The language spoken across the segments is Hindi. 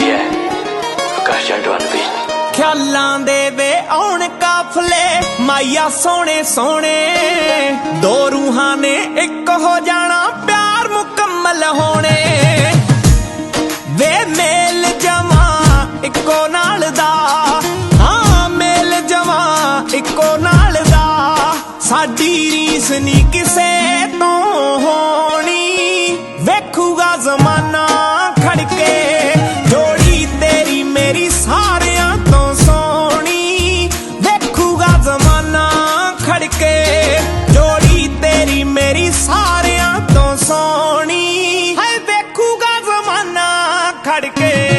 ਹੈ। ਕਾਸ਼ਾਂ ਵੀ ਖਿਆਲਾਂ ਦੇ ਵੇ ਆਉਣ ਕਾਫਲੇ, ਮਾਇਆ ਸੋਹਣੇ ਸੋਹਣੇ। ਦੋ ਰੂਹਾਂ ਨੇ ਇੱਕ ਹੋ ਜਾਣਾ ਪਿਆਰ ਮੁਕੰਮਲ ਹੋਣੇ। ਵੇ ਮੇਲ ਜਮਾ ਇੱਕੋ ਨਾਲ ਦਾ। ਹਾਂ, ਮੇਲ ਜਮਾ ਇੱਕੋ ਨਾਲ ਦਾ। ਸਾਡੀ ਰੀਸ ਨਹੀਂ ਕਿਸੇ ਤੋਂ ਹੋਣੀ। ਵੇਖੂਗਾ ਜ਼ਮਾਨਾ ਖੜ ਕੇ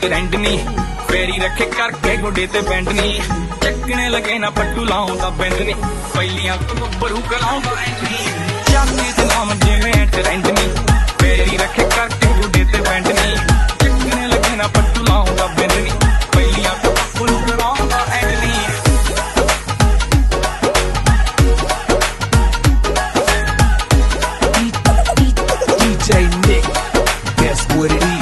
पेंट रेंड नी पेरी रखे करके गोडे ते पेंट नी चकने लगे ना पट्टू लाऊं ता पेंट नी पहलियाँ बरू कराऊं ता पेंट नी चाने ते नाम जेवे एंट रेंड नी पेरी रखे करके गोडे ते पेंट नी चकने लगे ना पट्टू लाऊं ता पेंट नी पहलियाँ बरू कराऊं ता पेंट नी DJ Nick, guess what it is?